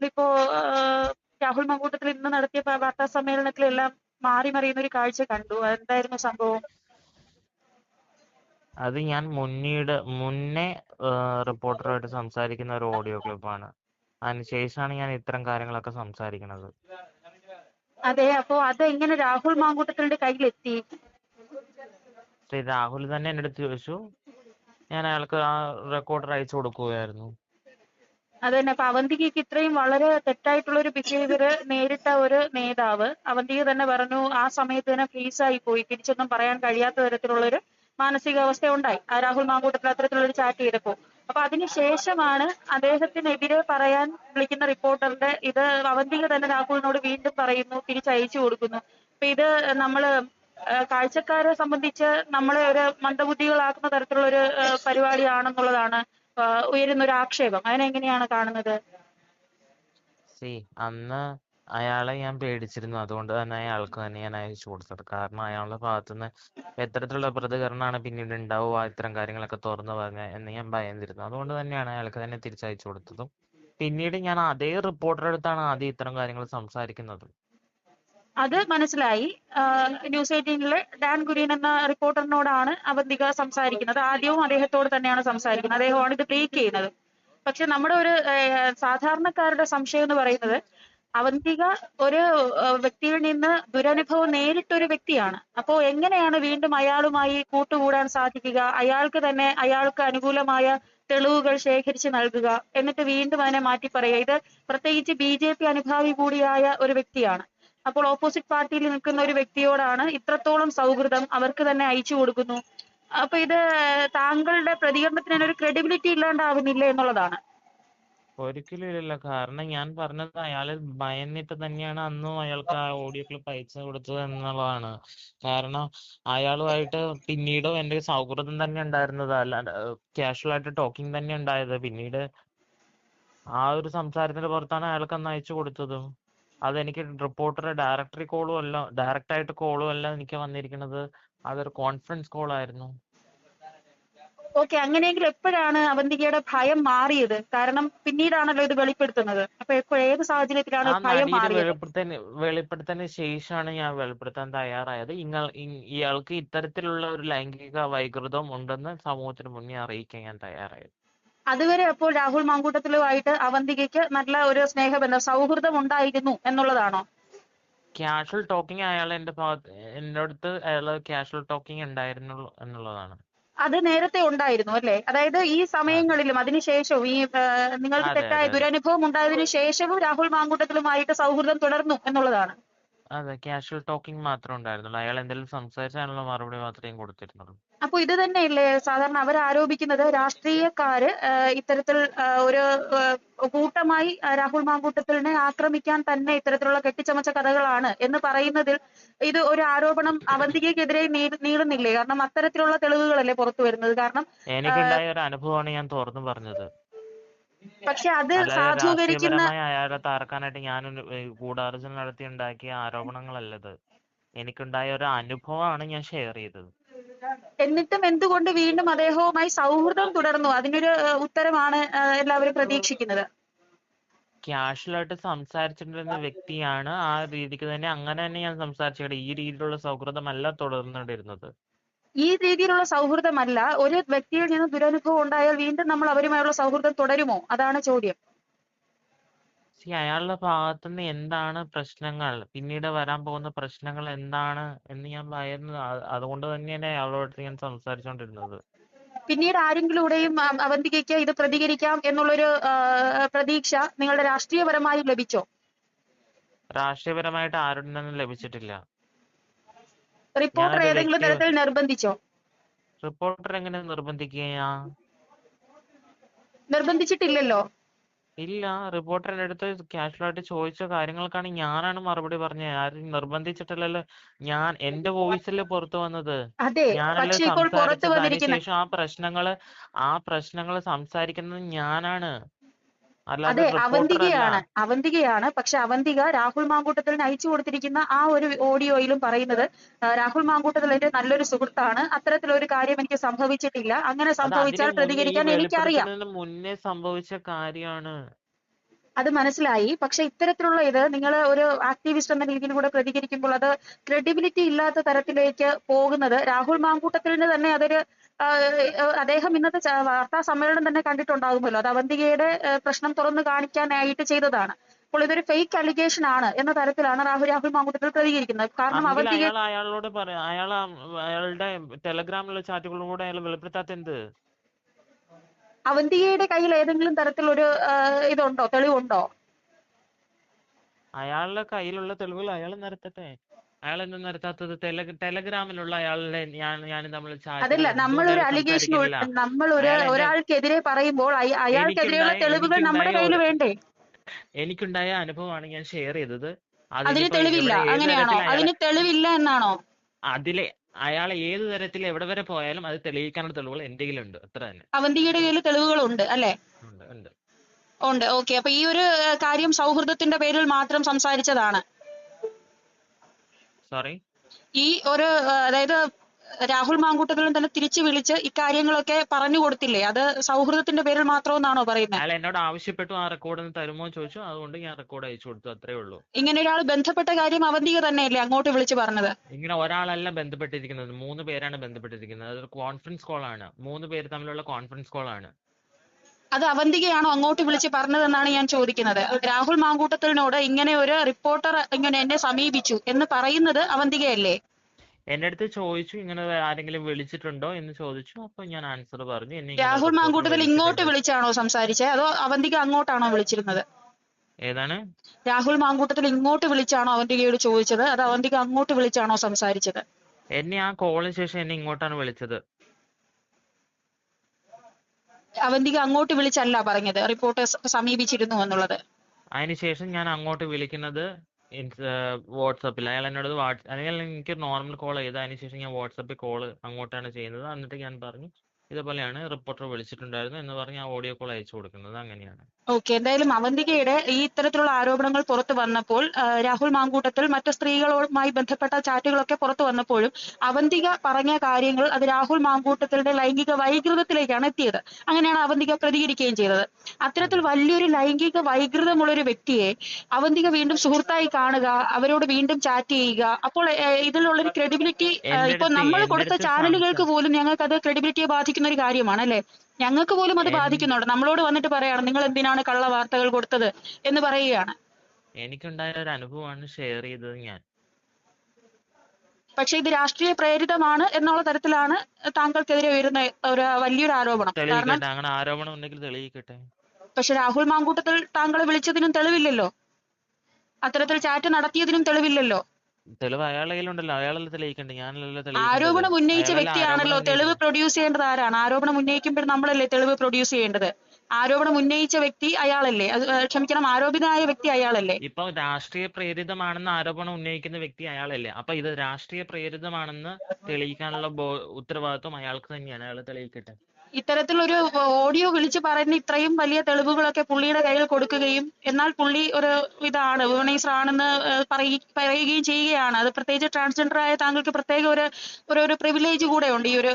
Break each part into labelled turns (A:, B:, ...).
A: മാങ്കൂട്ടത്തിൽ ഇപ്പോ രാഹുൽ മങ്കൂട്ടത്തിൽ ഇന്ന് നടത്തിയ വാർത്താ സമ്മേളനത്തിൽ എല്ലാം മാറി മറിയുന്ന ഒരു കാഴ്ച കണ്ടു. എന്തായിരുന്നു സംഭവം?
B: അത് ഞാൻ മുന്നീട് മുന്നേ റിപ്പോർട്ടറുമായിട്ട് സംസാരിക്കുന്ന ഒരു ഓഡിയോ ക്ലിപ്പാണ്. അതിനുശേഷമാണ് ഞാൻ ഇത്തരം കാര്യങ്ങളൊക്കെ സംസാരിക്കുന്നത്.
A: അതെ അപ്പോ അത് എങ്ങനെ രാഹുൽ മാങ്കൂട്ടത്തിന്റെ കയ്യിലെത്തി?
B: ശ്രീ രാഹുൽ തന്നെ എന്റെ അടുത്ത് ചോദിച്ചു. ഞാൻ അയാൾക്ക് ആ റെക്കോർഡർ അയച്ചു കൊടുക്കുകയായിരുന്നു.
A: അത് തന്നെ അപ്പൊ അവന്തികയ്ക്ക് ഇത്രയും വളരെ തെറ്റായിട്ടുള്ള ഒരു ബിഹേവിയർ നേരിട്ട ഒരു നേതാവ് അവന്തിക തന്നെ പറഞ്ഞു ആ സമയത്ത് തന്നെ ആയി പോയി. തിരിച്ചൊന്നും പറയാൻ കഴിയാത്ത തരത്തിലുള്ളൊരു മാനസികാവസ്ഥ ഉണ്ടായി. ആ രാഹുൽ മാങ്കൂട്ടത്തിൽ അത്തരത്തിലുള്ള ഒരു ചാറ്റ് ചെയ്തപ്പോ. അപ്പൊ അതിനുശേഷമാണ് അദ്ദേഹത്തിനെതിരെ പറയാൻ വിളിക്കുന്ന റിപ്പോർട്ടറിന്റെ ഇത് അവന്തിക തന്നെ രാഹുലിനോട് വീണ്ടും പറയുന്നു തിരിച്ചയച്ചു കൊടുക്കുന്നു. അപ്പൊ ഇത് നമ്മൾ കാഴ്ചക്കാരെ സംബന്ധിച്ച് നമ്മളെ ഒരു മന്ദബുദ്ധികളാക്കുന്ന തരത്തിലുള്ള ഒരു പരിപാടിയാണെന്നുള്ളതാണ് ഉയരുന്ന ഒരു ആക്ഷേപം. അതിനെങ്ങനെയാണ് കാണുന്നത്?
B: അന്ന് അയാളെ ഞാൻ പേടിച്ചിരുന്നു. അതുകൊണ്ട് തന്നെ അയാൾക്ക് തന്നെ ഞാൻ അയച്ചു കൊടുത്തത്. കാരണം അയാളുടെ ഭാഗത്തുനിന്ന് എത്തരത്തിലുള്ള പ്രതികരണമാണ് പിന്നീട് ഉണ്ടാവുക ഇത്തരം കാര്യങ്ങളൊക്കെ തുറന്നു പറഞ്ഞ എന്ന് ഞാൻ ഭയന്നിരുന്നു. അതുകൊണ്ട് തന്നെയാണ് അയാൾക്ക് തന്നെ തിരിച്ചയച്ചു കൊടുത്തതും. പിന്നീട് ഞാൻ അതേ റിപ്പോർട്ടറുടെ അടുത്താണ് ആദ്യം ഇത്തരം കാര്യങ്ങൾ സംസാരിക്കുന്നത്.
A: അത് മനസ്സിലായി. ന്യൂസ് എയ്റ്റീനിലെ ഡാൻ കുര്യൻ എന്ന റിപ്പോർട്ടറിനോടാണ് അവന്തിക സംസാരിക്കുന്നത്. ആദ്യവും അദ്ദേഹത്തോട് തന്നെയാണ് സംസാരിക്കുന്നത്. അദ്ദേഹമാണ് ഇത് ബ്രേക്ക് ചെയ്യുന്നത്. പക്ഷെ നമ്മുടെ ഒരു സാധാരണക്കാരുടെ സംശയം എന്ന് പറയുന്നത് അവന്തിക ഒരു വ്യക്തിയിൽ നിന്ന് ദുരനുഭവം നേരിട്ട ഒരു വ്യക്തിയാണ്. അപ്പോൾ എങ്ങനെയാണ് വീണ്ടും അയാളുമായി കൂട്ടുകൂടാൻ സാധിക്കുക? അയാൾക്ക് തന്നെ അയാൾക്ക് അനുകൂലമായ തെളിവുകൾ ശേഖരിച്ച് നൽകുക എന്നിട്ട് വീണ്ടും അതിനെ മാറ്റി പറയുക ഇത് പ്രത്യേകിച്ച് ബി ജെ പി അനുഭാവി കൂടിയായ ഒരു വ്യക്തിയാണ്. അപ്പോൾ ഓപ്പോസിറ്റ് പാർട്ടിയിൽ നിൽക്കുന്ന ഒരു വ്യക്തിയോടാണ് ഇത്രത്തോളം സൗഹൃദം അവർക്ക് തന്നെ അയച്ചു കൊടുക്കുന്നു. അപ്പൊ ഇത് താങ്കളുടെ പ്രതികരണത്തിന് ഒരു ക്രെഡിബിലിറ്റി ഇല്ലാണ്ടാവുന്നില്ല എന്നുള്ളതാണ്.
B: ഒരിക്കലും ഇല്ലല്ലോ. കാരണം ഞാൻ പറഞ്ഞത് അയാൾ ഭയന്നിട്ട് തന്നെയാണ് അന്നും അയാൾക്ക് ആ ഓഡിയോ ക്ലിപ്പ് അയച്ചു കൊടുത്തത് എന്നുള്ളതാണ്. കാരണം അയാളുമായിട്ട് പിന്നീട് എന്റെ സൗഹൃദം തന്നെ ഉണ്ടായിരുന്നത്. അല്ലാണ്ട് കാഷ്വൽ ആയിട്ട് ടോക്കിംഗ് തന്നെ ഉണ്ടായത്. പിന്നീട് ആ ഒരു സംസാരത്തിന്റെ പുറത്താണ് അയാൾക്ക് അന്ന് അയച്ചു കൊടുത്തതും. അതെനിക്ക് റിപ്പോർട്ടറെ ഡയറക്ടറി കോളും അല്ല ഡയറക്റ്റ് ആയിട്ട് കോളും അല്ല എനിക്ക് വന്നിരിക്കുന്നത് അതൊരു കോൺഫറൻസ് കോൾ ആയിരുന്നു.
A: ഓക്കെ അങ്ങനെയെങ്കിൽ എപ്പോഴാണ് അവന്തികയുടെ ഭയം മാറിയത്? കാരണം പിന്നീടാണല്ലോ ഇത് വെളിപ്പെടുത്തുന്നത്. അപ്പൊ ഏത് സാഹചര്യത്തിലാണ് ഭയം മാറിയത്?
B: വെളിപ്പെടുത്തന് വെളിപ്പെടുത്തതിന് ശേഷമാണ് ഞാൻ വെളിപ്പെടുത്താൻ തയ്യാറായത്. ഇങ്ങൾ ഇയാൾക്ക് ഇത്തരത്തിലുള്ള ഒരു ലൈംഗിക വൈകൃതം ഉണ്ടെന്ന് സമൂഹത്തിന് മുന്നേ അറിയിക്കാൻ ഞാൻ തയ്യാറായത്
A: അതുവരെ അപ്പോൾ രാഹുൽ മാങ്കൂട്ടത്തിലുമായിട്ട് അവന്തികയ്ക്ക് നല്ല ഒരു സ്നേഹബന്ധം സൗഹൃദം ഉണ്ടായിരുന്നു എന്നുള്ളതാണോ?
B: ക്യാഷ്വൽ ടോക്കിംഗ് അയാൾ എന്റെ ഭാഗത്ത് എന്റെ അടുത്ത് അയാൾ ക്യാഷ്വൽ ടോക്കിംഗ് ഉണ്ടായിരുന്നു എന്നുള്ളതാണ്.
A: അത് നേരത്തെ ഉണ്ടായിരുന്നു അല്ലേ? അതായത് ഈ സമയങ്ങളിലും അതിനുശേഷവും ഈ നിങ്ങൾക്ക് തെറ്റായ ദുരനുഭവം ഉണ്ടായതിനു ശേഷവും രാഹുൽ മാങ്കൂട്ടത്തിലുമായിട്ട് സൗഹൃദം തുടർന്നു എന്നുള്ളതാണ്.
B: അതെ ക്യാഷ്വൽ ടോക്കിംഗ് മാത്രമേ ഉണ്ടായിരുന്നുള്ളൂ. അയാൾ എന്തെങ്കിലും സംസാരിച്ചാലുള്ള മറുപടി മാത്രമേ കൊടുത്തിരുന്നുള്ളൂ.
A: അപ്പൊ ഇത് തന്നെയല്ലേ? സാധാരണ അവർ ആരോപിക്കുന്നത് രാഷ്ട്രീയക്കാര് ഇത്തരത്തിൽ ഒരു കൂട്ടമായി രാഹുൽ മാങ്കൂട്ടത്തിലിനെ ആക്രമിക്കാൻ തന്നെ ഇത്തരത്തിലുള്ള കെട്ടിച്ചമച്ച കഥകളാണ് എന്ന് പറയുന്നതിൽ ഇത് ഒരു ആരോപണം അവന്തികയ്ക്കെതിരെ നീളുന്നില്ലേ? കാരണം അത്തരത്തിലുള്ള തെളിവുകളല്ലേ പുറത്തു വരുന്നത്. കാരണം
B: എനിക്കുണ്ടായ ഒരു അനുഭവമാണ് ഞാൻ തുറന്നു പറഞ്ഞത്.
A: പക്ഷെ അത് സാധൂകരിക്കുന്ന
B: അയാളെ തകർക്കാനായിട്ട് ഞാൻ ഗൂഢാലോചന നടത്തി ഉണ്ടാക്കിയ ആരോപണങ്ങളല്ലത്. എനിക്കുണ്ടായ ഒരു അനുഭവമാണ് ഞാൻ ഷെയർ ചെയ്തത്.
A: എന്നിട്ടും എന്തുകൊണ്ട് വീണ്ടും അദ്ദേഹവുമായി സൗഹൃദം തുടർന്നു? അതിനൊരു ഉത്തരമാണ് എല്ലാവരും പ്രതീക്ഷിക്കുന്നത്.
B: ക്യാഷ്വലായിട്ട് സംസാരിച്ചിട്ടുണ്ടെന്ന സംസാരിച്ചിട്ടുള്ള വ്യക്തിയാണ് ആ രീതിക്ക് തന്നെ അങ്ങനെ തന്നെ ഞാൻ സംസാരിച്ചത് ഈ രീതിയിലുള്ള സൗഹൃദമല്ല തുടർന്നുകൊണ്ടിരുന്നത്.
A: ഈ രീതിയിലുള്ള സൗഹൃദമല്ല. ഒരു വ്യക്തിയിൽ നിന്ന് ദുരനുഭവം ഉണ്ടായാൽ വീണ്ടും നമ്മൾ അവരുമായുള്ള സൗഹൃദം തുടരുമോ? അതാണ് ചോദ്യം.
B: See, അയാളുടെ ഭാഗത്തുനിന്ന് എന്താണ് പ്രശ്നങ്ങൾ? പിന്നീട് വരാൻ പോകുന്ന പ്രശ്നങ്ങൾ എന്താണ് എന്ന് ഞാൻ പറയുന്നത് അതുകൊണ്ട് തന്നെയാണ് അയാളോട് ഞാൻ സംസാരിച്ചുകൊണ്ടിരുന്നത്
A: പിന്നീട് ആരെങ്കിലൂടെയും അവന്തികയ്ക്ക് ഇത് പ്രതികരിക്കാം എന്നുള്ളൊരു പ്രതീക്ഷ നിങ്ങളുടെ രാഷ്ട്രീയപരമായി ലഭിച്ചോ?
B: രാഷ്ട്രീയപരമായിട്ട് ആരുടെ നിന്നും ലഭിച്ചിട്ടില്ല.
A: റിപ്പോർട്ടർ ഏതെങ്കിലും തരത്തിൽ നിർബന്ധിച്ചോ?
B: റിപ്പോർട്ടർ എങ്ങനെ നിർബന്ധിക്കുകയാ?
A: നിർബന്ധിച്ചിട്ടില്ലല്ലോ.
B: ഇല്ല റിപ്പോർട്ടറിന്റെ അടുത്ത് കാഷ്വൽ ആയിട്ട് ചോദിച്ച കാര്യങ്ങൾക്കാണ് ഞാനാണ് മറുപടി പറഞ്ഞത് ആരും നിർബന്ധിച്ചിട്ടില്ലല്ലോ. ഞാൻ എന്റെ വോയിസല്ലേ പുറത്തു വന്നത്.
A: അതെ
B: ഞാനല്ലേ
A: പക്ഷെ ഇപ്പോൾ പുറത്തു
B: സംസാരിച്ചത്.
A: വന്നിരിക്കുന്ന
B: അതിനുശേഷം ആ പ്രശ്നങ്ങൾ ആ പ്രശ്നങ്ങൾ സംസാരിക്കുന്നത് ഞാനാണ്.
A: അതെ അവന്തികയാണ് അവന്തികയാണ്. പക്ഷെ അവന്തിക രാഹുൽ മാങ്കൂട്ടത്തിന് അയച്ചു കൊടുത്തിരിക്കുന്ന ആ ഒരു ഓഡിയോയിലും പറയുന്നത് രാഹുൽ മാങ്കൂട്ടത്തിൽ എന്റെ നല്ലൊരു സുഹൃത്താണ്. അത്തരത്തിലൊരു കാര്യം എനിക്ക് സംഭവിച്ചിട്ടില്ല. അങ്ങനെ സംഭവിച്ചാൽ പ്രതികരിക്കാൻ എനിക്കറിയാം.
B: മുന്നേ സംഭവിച്ച കാര്യമാണ്.
A: അത് മനസ്സിലായി. പക്ഷെ ഇത്തരത്തിലുള്ള ഇത് നിങ്ങൾ ഒരു ആക്ടിവിസ്റ്റ് എന്ന രീതിയിൽ കൂടെ പ്രതികരിക്കുമ്പോൾ അത് ക്രെഡിബിലിറ്റി ഇല്ലാത്ത തരത്തിലേക്ക് പോകുന്നത് രാഹുൽ മാങ്കൂട്ടത്തിന് തന്നെ അതൊരു അദ്ദേഹം ഇന്നത്തെ വാർത്താ സമ്മേളനം തന്നെ കണ്ടിട്ടുണ്ടാകുമല്ലോ. അത് അവന്തികയുടെ പ്രശ്നം തുറന്നു കാണിക്കാനായിട്ട് ചെയ്തതാണ്. അപ്പോൾ ഇതൊരു ഫേക്ക് അലിഗേഷൻ ആണ് എന്ന തരത്തിലാണ് രാഹുൽ രാഹുൽ മാങ്കൂട്ടത്തിൽ പ്രതികരിക്കുന്നത്. കാരണം അവന്തിക
B: അയാളോട് പറയാ അയാൾ അയാളുടെ ടെലഗ്രാമിലുള്ള ചാറ്റുകളും കൂടെ അയാൾ വെളിപ്പെടുത്താത്ത എന്ത്?
A: അവന്തികയുടെ കയ്യിൽ ഏതെങ്കിലും തരത്തിലൊരു ഇതുണ്ടോ തെളിവുണ്ടോ?
B: അയാളുടെ കയ്യിലുള്ള തെളിവുകൾ അയാൾ നിരത്തട്ടെ. അയാൾ എന്താ നിരത്താത്തത് ടെല ടെലഗ്രാമിലുള്ള അയാളുടെ ഞാൻ ഞാൻ തമ്മിൽ
A: അതല്ല നമ്മളൊരു അലിഗേഷൻ നമ്മൾ ഒരു ഒരാൾക്കെതിരെ പറയുമ്പോൾ അയാൾക്കെതിരെയുള്ള തെളിവുകൾ നമ്മുടെ കയ്യിൽ വേണ്ടേ?
B: എനിക്കുണ്ടായ അനുഭവമാണ് ഞാൻ ഷെയർ ചെയ്തത്.
A: അതിന് തെളിവില്ല. അങ്ങനെയാണോ? അതിന് തെളിവില്ല എന്നാണോ?
B: അതിലെ അയാൾ ഏത് തരത്തിൽ എവിടെ വരെ പോയാലും അത് തെളിയിക്കാനുള്ള തെളിവുകൾ എന്റെ കയ്യിലുണ്ട്. അത്ര തന്നെ.
A: അവന്തിയുടെ കയ്യിൽ തെളിവുകളുണ്ട് അല്ലേ?
B: ഉണ്ട് ഉണ്ട്.
A: ഉണ്ട്. ഓക്കെ. അപ്പൊ ഈ ഒരു കാര്യം സൗഹൃദത്തിന്റെ പേരിൽ മാത്രം സംസാരിച്ചതാണ്.
B: സോറി
A: ഈ ഒരു അതായത് രാഹുൽ മാങ്കൂട്ടത്തിലും തന്നെ തിരിച്ചു വിളിച്ച് ഇക്കാര്യങ്ങളൊക്കെ പറഞ്ഞു കൊടുത്തില്ലേ? അത് സൗഹൃദത്തിന്റെ പേരിൽ മാത്രമെന്നാണോ പറയുന്നത്
B: അല്ല എന്നോട് ആവശ്യപ്പെട്ടു ആ റെക്കോർഡ് തരുമോ ചോദിച്ചു. അതുകൊണ്ട് ഞാൻ റെക്കോർഡ് അയച്ചു കൊടുത്തു. അത്രേ ഉള്ളൂ.
A: ഇങ്ങനെ ഒരാൾ ബന്ധപ്പെട്ട കാര്യം അവന്തിക തന്നെയല്ലേ അങ്ങോട്ട് വിളിച്ചു പറഞ്ഞത്?
B: ഇങ്ങനെ ഒരാളല്ല ബന്ധപ്പെട്ടിരിക്കുന്നത്. മൂന്ന് പേരാണ് ബന്ധപ്പെട്ടിരിക്കുന്നത്. അതൊരു കോൺഫറൻസ് കോൾ ആണ്. മൂന്ന് പേര് തമ്മിലുള്ള കോൺഫറൻസ് കോൾ ആണ്.
A: അത് അവന്തികയാണോ അങ്ങോട്ട് വിളിച്ച് പറഞ്ഞതെന്നാണ് ഞാൻ ചോദിക്കുന്നത്. രാഹുൽ മാങ്കൂട്ടത്തിനോട് ഇങ്ങനെ ഒരു റിപ്പോർട്ടർ ഇങ്ങനെ എന്നെ സമീപിച്ചു എന്ന് പറയുന്നത് അവന്തികയല്ലേ?
B: എന്റെ അടുത്ത് ചോദിച്ചു ഇങ്ങനെ ആരെങ്കിലും വിളിച്ചിട്ടുണ്ടോ എന്ന് ചോദിച്ചു. അപ്പൊ ഞാൻ ആൻസർ പറഞ്ഞു. എന്നെ
A: രാഹുൽ മാങ്കൂട്ടത്തിൽ ഇങ്ങോട്ട് വിളിച്ചാണോ സംസാരിച്ചത് അതോ അവന്തിക അങ്ങോട്ടാണോ വിളിച്ചിരുന്നത്?
B: ഏതാണ്?
A: രാഹുൽ മാങ്കൂട്ടത്തിൽ ഇങ്ങോട്ട് വിളിച്ചാണോ അവന്തികയോട് ചോദിച്ചത്? അതോ അവന്തിക അങ്ങോട്ട് വിളിച്ചാണോ സംസാരിച്ചത്?
B: എന്നെ ആ കോളിന് ശേഷം എന്നെ ഇങ്ങോട്ടാണ് വിളിച്ചത്.
A: അവന്തിക അങ്ങോട്ട് വിളിച്ചല്ല പറഞ്ഞത്. റിപ്പോർട്ടേഴ്സ് സമീപിച്ചിരുന്നു എന്നുള്ളത്.
B: അതിനുശേഷം ഞാൻ അങ്ങോട്ട് വിളിക്കുന്നത് വാട്സപ്പിൽ. അയാൾ എന്നോട് വാട്സ് അല്ലെങ്കിൽ എനിക്ക് നോർമൽ കോൾ ചെയ്ത് അതിനുശേഷം ഞാൻ വാട്സപ്പിൽ കോൾ അങ്ങോട്ടാണ് ചെയ്യുന്നത്. എന്നിട്ട് ഞാൻ പറഞ്ഞു ഇതുപോലെയാണ് റിപ്പോർട്ടർ വിളിച്ചിട്ടുണ്ടായിരുന്നു എന്ന് പറഞ്ഞ് ആ ഓഡിയോ കോൾ അയച്ചു കൊടുക്കുന്നത്. അങ്ങനെയാണ്.
A: ഓക്കെ എന്തായാലും അവന്തികയുടെ ഈ ഇത്തരത്തിലുള്ള ആരോപണങ്ങൾ പുറത്തു വന്നപ്പോൾ രാഹുൽ മാങ്കൂട്ടത്തിൽ മറ്റു സ്ത്രീകളുമായി ബന്ധപ്പെട്ട ചാറ്റുകളൊക്കെ പുറത്തു വന്നപ്പോഴും അവന്തിക പറഞ്ഞ കാര്യങ്ങൾ അത് രാഹുൽ മാങ്കൂട്ടത്തിലെ ലൈംഗിക വൈകൃതത്തിലേക്കാണ് എത്തിയത്. അങ്ങനെയാണ് അവന്തിക പ്രതികരിക്കുകയും ചെയ്തത്. അത്തരത്തിൽ വലിയൊരു ലൈംഗിക വൈകൃതമുള്ള ഒരു വ്യക്തിയെ അവന്തിക വീണ്ടും സുഹൃത്തായി കാണുക അവരോട് വീണ്ടും ചാറ്റ് ചെയ്യുക അപ്പോൾ ഇതിലുള്ള ഇതിലുള്ളൊരു ക്രെഡിബിലിറ്റി ഇപ്പൊ നമ്മൾ കൊടുത്ത ചാനലുകൾക്ക് പോലും ഞങ്ങൾക്ക് അത് ക്രെഡിബിലിറ്റിയെ ബാധിക്കുന്ന ഒരു കാര്യമാണ് അല്ലെ? ഞങ്ങൾക്ക് പോലും അത് ബാധിക്കുന്നുണ്ട്. നമ്മളോട് വന്നിട്ട് പറയാണ് നിങ്ങൾ എന്തിനാണ് കള്ള വാർത്തകൾ കൊടുത്തത്? എന്ന് പറയുകയാണ്.
B: എനിക്കുണ്ടായ ഒരു അനുഭവമാണ് ഷെയർ ചെയ്തത് ഞാൻ.
A: പക്ഷെ ഇത് രാഷ്ട്രീയ പ്രേരിതമാണ് എന്നുള്ള തരത്തിലാണ് താങ്കൾക്കെതിരെ ഉയരുന്ന ഒരു വലിയൊരു ആരോപണം. കാരണം
B: അങ്ങനെ ആരോപണം ഉണ്ടെങ്കിൽ തെളിയിക്കട്ടെ.
A: പക്ഷെ രാഹുൽ മാങ്കൂട്ടത്തിൽ താങ്കളെ വിളിച്ചതിനും തെളിവില്ലല്ലോ. അത്തരത്തിൽ ചാറ്റ് നടത്തിയതിനും തെളിവില്ലല്ലോ.
B: തെളിവ് അയാളുടെ കയ്യിലുണ്ടല്ലോ. അയാളല്ലേ തെളിയിക്കണ്ടേ? ഞാനല്ലല്ലോ
A: ആരോപണം ഉന്നയിച്ച വ്യക്തിയാണല്ലോ തെളിവ് പ്രൊഡ്യൂസ് ചെയ്യേണ്ടത് ആരാണ്? ആരോപണം ഉന്നയിക്കുമ്പോൾ നമ്മളല്ലേ തെളിവ് പ്രൊഡ്യൂസ് ചെയ്യേണ്ടത്? ആരോപണം ഉന്നയിച്ച വ്യക്തി അയാളല്ലേ? ക്ഷമിക്കണം. ആരോപിതനായ വ്യക്തി അയാളല്ലേ?
B: ഇപ്പൊ രാഷ്ട്രീയ പ്രേരിതമാണെന്ന് ആരോപണം ഉന്നയിക്കുന്ന വ്യക്തി അയാളല്ലേ? അപ്പൊ ഇത് രാഷ്ട്രീയ പ്രേരിതമാണെന്ന് തെളിയിക്കാനുള്ള ഉത്തരവാദിത്വം അയാൾക്ക് തന്നെയാണ്. അയാൾ തെളിയിക്കട്ടെ.
A: ഇത്തരത്തിലൊരു ഓഡിയോ വിളിച്ച് പറയുന്ന ഇത്രയും വലിയ തെളിവുകളൊക്കെ പുള്ളിയുടെ കയ്യിൽ കൊടുക്കുകയും എന്നാൽ പുള്ളി ഒരു ഇതാണ് വുമണൈസർ ആണെന്ന് പറയുകയും ചെയ്യുകയാണ്. അത് പ്രത്യേകിച്ച് ട്രാൻസ്ജെൻഡർ ആയ താങ്കൾക്ക് പ്രത്യേക ഒരു ഒരു ഒരു പ്രിവിലേജ് കൂടെ ഉണ്ട് ഈ ഒരു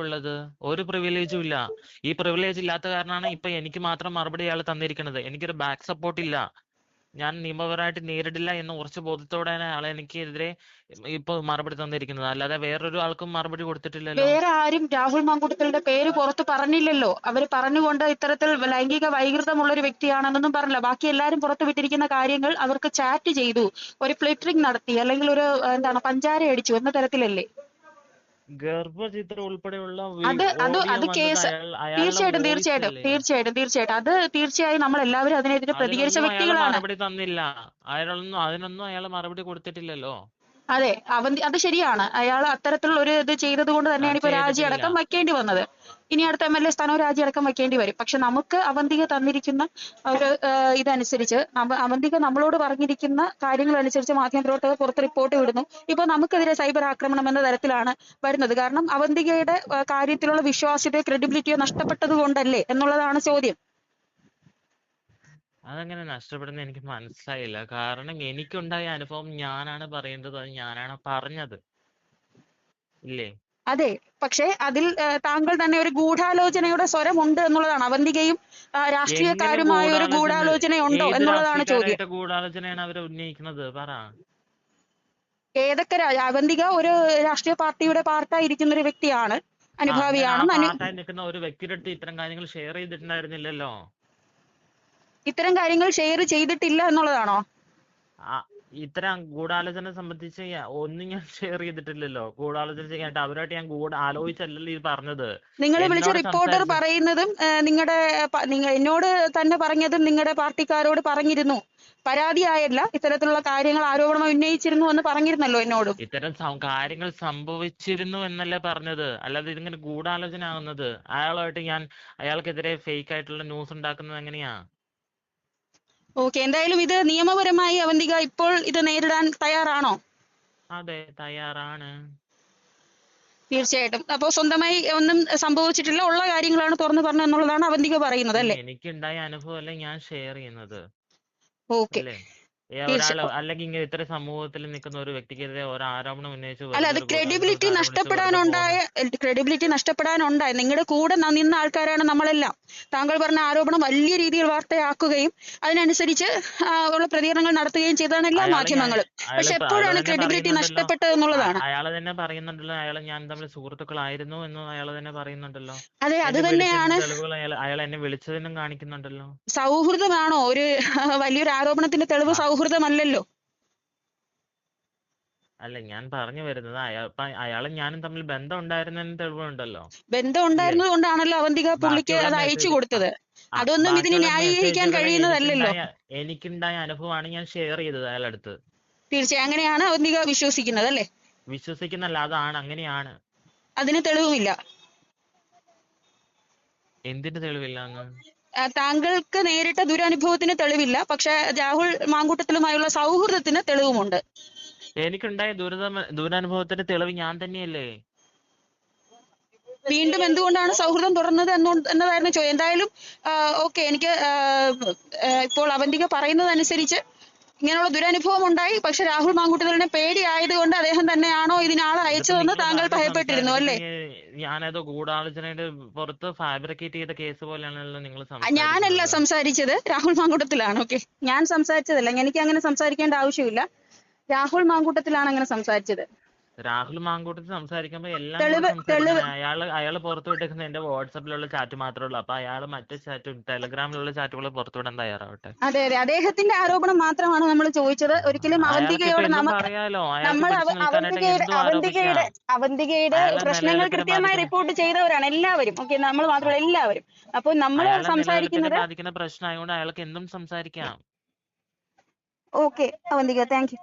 B: ഉള്ളത്? ഒരു പ്രിവിലേജും ഇല്ല. ഈ പ്രിവിലേജ് ഇല്ലാത്ത കാരണമാണ് ഇപ്പൊ എനിക്ക് മാത്രം മറുപടി അയാൾ തന്നിരിക്കുന്നത്. എനിക്കൊരു ബാക്ക് സപ്പോർട്ട് ഇല്ല. ഞാൻ നിയമപരമായിട്ട് നേരിടില്ല എന്ന ഉറച്ച ബോധത്തോടെയാണ് അയാൾ എനിക്കെതിരെ ഇപ്പൊ മറുപടി തന്നിരിക്കുന്നത്. അല്ലാതെ വേറൊരു ആൾക്കും മറുപടി കൊടുത്തിട്ടില്ലല്ലോ.
A: വേറെ ആരും രാഹുൽ മാങ്കൂട്ടത്തിന്റെ പേര് പുറത്ത് പറഞ്ഞില്ലല്ലോ. അവർ പറഞ്ഞുകൊണ്ട് ഇത്തരത്തിൽ ലൈംഗിക വൈകൃതമുള്ള ഒരു വ്യക്തിയാണെന്നൊന്നും പറഞ്ഞില്ല. ബാക്കി എല്ലാരും പുറത്ത് വിട്ടിരിക്കുന്ന കാര്യങ്ങൾ അവർക്ക് ചാറ്റ് ചെയ്തു. ഒരു ഫ്ലിറ്ററിംഗ് നടത്തി അല്ലെങ്കിൽ ഒരു എന്താണ് പഞ്ചാര അടിച്ചു എന്ന തരത്തിലല്ലേ?
B: ഗർഭചിത്രം ഉൾപ്പെടെയുള്ള
A: അത് അത് അത് കേസ് തീർച്ചയായിട്ടും തീർച്ചയായിട്ടും തീർച്ചയായിട്ടും തീർച്ചയായിട്ടും. അത് തീർച്ചയായും നമ്മൾ എല്ലാവരും അതിനെതിരെ പ്രതികരിച്ച വ്യക്തികളാണ്.
B: മറുപടി തന്നില്ല. അയാളൊന്നും അതിനൊന്നും അയാൾ മറുപടി കൊടുത്തിട്ടില്ലല്ലോ.
A: അതെ അവൻ അത് ശരിയാണ്. അയാൾ അത്തരത്തിലുള്ള ഒരു ഇത് ചെയ്തത് കൊണ്ട് തന്നെയാണ് ഇപ്പൊ രാജി. അടക്കം വയ്ക്കേണ്ടി വന്നത്. ഇനി അടുത്ത എം എൽ എ സ്ഥാനവും രാജി അടക്കം വയ്ക്കേണ്ടി വരും. പക്ഷെ നമുക്ക് അവന്തിക തന്നിരിക്കുന്ന ഒരു ഇതനുസരിച്ച് നമ്മ- അവന്തിക നമ്മളോട് പറഞ്ഞിരിക്കുന്ന കാര്യങ്ങൾ അനുസരിച്ച് മാധ്യമപ്രവർത്തകർ പുറത്ത് റിപ്പോർട്ട് വിടുന്നു. ഇപ്പൊ നമുക്കെതിരെ സൈബർ ആക്രമണം എന്ന തരത്തിലാണ് വരുന്നത്. കാരണം അവന്തികയുടെ കാര്യത്തിലുള്ള വിശ്വാസ്യതയോ ക്രെഡിബിലിറ്റിയോ നഷ്ടപ്പെട്ടത് കൊണ്ടല്ലേ എന്നുള്ളതാണ് ചോദ്യം.
B: അതെങ്ങനെ നഷ്ടപ്പെടുന്ന എനിക്ക് മനസ്സിലായില്ല. കാരണം എനിക്കുണ്ടായ അനുഭവം ഞാനാണ് പറയേണ്ടത് അത് ഞാനാണ് പറഞ്ഞത്. ഇല്ലേ?
A: അതെ. പക്ഷേ അതിൽ ഏഹ് താങ്കൾ തന്നെ ഒരു ഗൂഢാലോചനയുടെ സ്വരമുണ്ട് എന്നുള്ളതാണ്. അവന്തികയും ആ, രാഷ്ട്രീയക്കാരുമായ ഒരു
B: ഗൂഢാലോചന?
A: ഗൂഢാലോചനയുണ്ടോ എന്നുള്ളതാണ് ചോദ്യം.
B: ഗൂഢാലോചനയാണ് അവർ ഉന്നയിക്കുന്നത്? പറ.
A: ഏതൊക്കെ രാ- അവന്തിക ഒരു രാഷ്ട്രീയ പാർട്ടിയുടെ പാർട്ടായി ഇരിക്കുന്ന ഒരു വ്യക്തിയാണ് അനുഭാവിയാണ് അനു
B: നിൽക്കുന്ന ഒരു വ്യക്തിയുടെ അടുത്ത് ഇത്തരം കാര്യങ്ങൾ ഷെയർ ചെയ്തിട്ടുണ്ടായിരുന്നില്ലല്ലോ?
A: ഇത്തരം കാര്യങ്ങൾ ഷെയർ ചെയ്തിട്ടില്ല എന്നുള്ളതാണോ?
B: ഇത്തരം ഗൂഢാലോചന സംബന്ധിച്ച് ഒന്നും ഞാൻ ഷെയർ ചെയ്തിട്ടില്ലല്ലോ. ഗൂഢാലോചന ചെയ്യാനായിട്ട് അവരായിട്ട് ഞാൻ ഗൂഢ ആലോചിച്ചല്ലല്ലോ ഇത് പറഞ്ഞത്.
A: നിങ്ങൾ വിളിച്ച റിപ്പോർട്ടർ പറയുന്നതും നിങ്ങളുടെ എന്നോട് തന്നെ പറഞ്ഞതും നിങ്ങളുടെ പാർട്ടിക്കാരോട് പറഞ്ഞിരുന്നു. പരാതിയായല്ല ഇത്തരത്തിലുള്ള കാര്യങ്ങൾ ആരോപണം ഉന്നയിച്ചിരുന്നു എന്ന് പറഞ്ഞിരുന്നല്ലോ എന്നോട്.
B: ഇത്തരം കാര്യങ്ങൾ സംഭവിച്ചിരുന്നു എന്നല്ലേ പറഞ്ഞത്. അല്ലാതെ ഇതിങ്ങനെ ഗൂഢാലോചന ആകുന്നത് അയാളുമായിട്ട് ഞാൻ അയാൾക്കെതിരെ ഫേക്ക് ആയിട്ടുള്ള ന്യൂസ് ഉണ്ടാക്കുന്നത് എങ്ങനെയാ?
A: ഓക്കെ എന്തായാലും ഇത് നിയമപരമായി അവന്തിക ഇപ്പോൾ ഇത് നേരിടാൻ തയ്യാറാണോ?
B: അതെ തയ്യാറാണ്.
A: തീർച്ചയായിട്ടും. അപ്പോ സ്വന്തമായി ഒന്നും സംഭവിച്ചിട്ടില്ല ഉള്ള കാര്യങ്ങളാണ് തുറന്നു പറഞ്ഞു എന്നുള്ളതാണ് അവന്തിക പറയുന്നത് അല്ലേ?
B: എനിക്കുണ്ടായ അല്ല ഞാൻ ഷെയർ ചെയ്യുന്നത്?
A: ഓക്കെ.
B: അല്ലെങ്കിൽ ഇങ്ങനെ ഇത്ര സമൂഹത്തിൽ നിൽക്കുന്ന ഒരു വ്യക്തിക്കെതിരെ ഒരു ആരോപണം ഉന്നയിച്ചു
A: അല്ല അത് ക്രെഡിബിലിറ്റി നഷ്ടപ്പെടാനുണ്ടായ ക്രെഡിബിലിറ്റി നഷ്ടപ്പെടാനുണ്ടായ നിങ്ങളുടെ കൂടെ നിന്ന ആൾക്കാരാണ് നമ്മളെല്ലാം. താങ്കൾ പറഞ്ഞ ആരോപണം വലിയ രീതിയിൽ വാർത്തയാക്കുകയും അതിനനുസരിച്ച് ഉള്ള പ്രതികരണങ്ങൾ നടത്തുകയും ചെയ്തതാണ് എല്ലാ മാധ്യമങ്ങളും. പക്ഷെ എപ്പോഴാണ് ക്രെഡിബിലിറ്റി നഷ്ടപ്പെട്ടത് എന്നുള്ളതാണ്.
B: അയാൾ തന്നെ പറയുന്നുണ്ടല്ലോ അയാൾ ഞാൻ തമ്മിൽ സുഹൃത്തുക്കളായിരുന്നു എന്ന് അയാൾ തന്നെ പറയുന്നുണ്ടല്ലോ.
A: അതെ അത് തന്നെയാണ്.
B: അയാൾ അയാൾ എന്നെ വിളിച്ചതിനും കാണിക്കുന്നുണ്ടല്ലോ.
A: സൗഹൃദമാണോ? ഒരു വലിയൊരു ആരോപണത്തിന്റെ തെളിവ്
B: ആ.
A: സൗഹൃദമല്ലല്ലോ
B: അല്ല ഞാൻ പറഞ്ഞു വരുന്നത് അയാളും ഞാനും തമ്മിൽ ബന്ധം ഉണ്ടായിരുന്നതിന് തെളിവുണ്ടല്ലോ.
A: ബന്ധം ഉണ്ടായിരുന്നത് കൊണ്ടാണല്ലോ അവന്തിക പുള്ളിക്ക് അത് അയച്ചു കൊടുത്തത്. അതൊന്നും ഇതിന് ന്യായീകരിക്കാൻ കഴിയുന്നതല്ലല്ലോ.
B: എനിക്കുണ്ടായ അനുഭവമാണ് ഞാൻ ഷെയർ ചെയ്തത് അടുത്ത്
A: തീർച്ചയായും അങ്ങനെയാണ് അവന്തിക വിശ്വസിക്കുന്നത് അല്ലേ?
B: വിശ്വസിക്കുന്നല്ല അതാണ് അങ്ങനെയാണ്.
A: അതിന് തെളിവുമില്ല.
B: എന്തിന്റെ തെളിവില്ല
A: താങ്കൾക്ക് നേരിട്ട ദുരനുഭവത്തിന് തെളിവില്ല. പക്ഷെ രാഹുൽ മാങ്കൂട്ടത്തിലുമായുള്ള സൗഹൃദത്തിന് തെളിവുമുണ്ട്.
B: എനിക്കുണ്ടായ ദുരനുഭവത്തിന് ദുരനുഭവത്തിന്റെ തെളിവ് ഞാൻ തന്നെയല്ലേ?
A: വീണ്ടും എന്തുകൊണ്ടാണ് സൗഹൃദം തുറന്നത് എന്നോ എന്നതായിരുന്നു ചോദ്യം. എന്തായാലും ഓക്കെ എനിക്ക് ഇപ്പോൾ അവന്തിക പറയുന്നതനുസരിച്ച് ഇങ്ങനെയുള്ള ദുരനുഭവം ഉണ്ടായി. പക്ഷെ രാഹുൽ മാങ്കൂട്ടത്തിലിനെ പേടിയായതുകൊണ്ട് അദ്ദേഹം തന്നെയാണോ ഇതിനാളെ അയച്ചതെന്ന് താങ്കൾ ഭയപ്പെട്ടിരുന്നു അല്ലേ?
B: ഞാനത് ഗൂഢാലോചനയുടെ പുറത്ത് ഫാബ്രിക്കേറ്റ് ചെയ്ത കേസ് പോലെയാണല്ലോ നിങ്ങൾ
A: ഞാനല്ല സംസാരിച്ചത്. രാഹുൽ മാങ്കൂട്ടത്തിലാണ്. ഓക്കെ. ഞാൻ സംസാരിച്ചതല്ല. എനിക്ക് അങ്ങനെ സംസാരിക്കേണ്ട ആവശ്യമില്ല. രാഹുൽ മാങ്കൂട്ടത്തിലാണ് അങ്ങനെ സംസാരിച്ചത്.
B: രാഹുൽ മാങ്കൂട്ടത്തിൽ സംസാരിക്കുമ്പോ എല്ലാം അയാൾ അയാൾ പുറത്തു വിട്ടേക്കുന്ന എന്റെ വാട്സാപ്പിലുള്ള ചാറ്റ് മാത്രമേ ഉള്ളൂ. അപ്പൊ അയാൾ മറ്റേ ചാറ്റും ടെലഗ്രാമിലുള്ള ചാറ്റുകൾ പുറത്തുവിടാൻ തയ്യാറാവട്ടെ?
A: അതെ അതെ. അദ്ദേഹത്തിന്റെ ആരോപണം മാത്രമാണ് നമ്മൾ ചോദിച്ചത്. ഒരിക്കലും അവന്തികയോട് നമ്മൾ അവന്തികയുടെ അവന്തികയുടെ പ്രശ്നങ്ങൾ കൃത്യമായി റിപ്പോർട്ട് ചെയ്തവരാണ് എല്ലാവരും. ഓക്കെ നമ്മൾ മാത്രമല്ല എല്ലാവരും. അപ്പോൾ നമ്മൾ സംസാരിക്കുന്നത്
B: ബാധിക്കുന്ന പ്രശ്നമായതുകൊണ്ട് അയാൾക്ക് എന്തും സംസാരിക്കാം.
A: Okay Avanthika thank you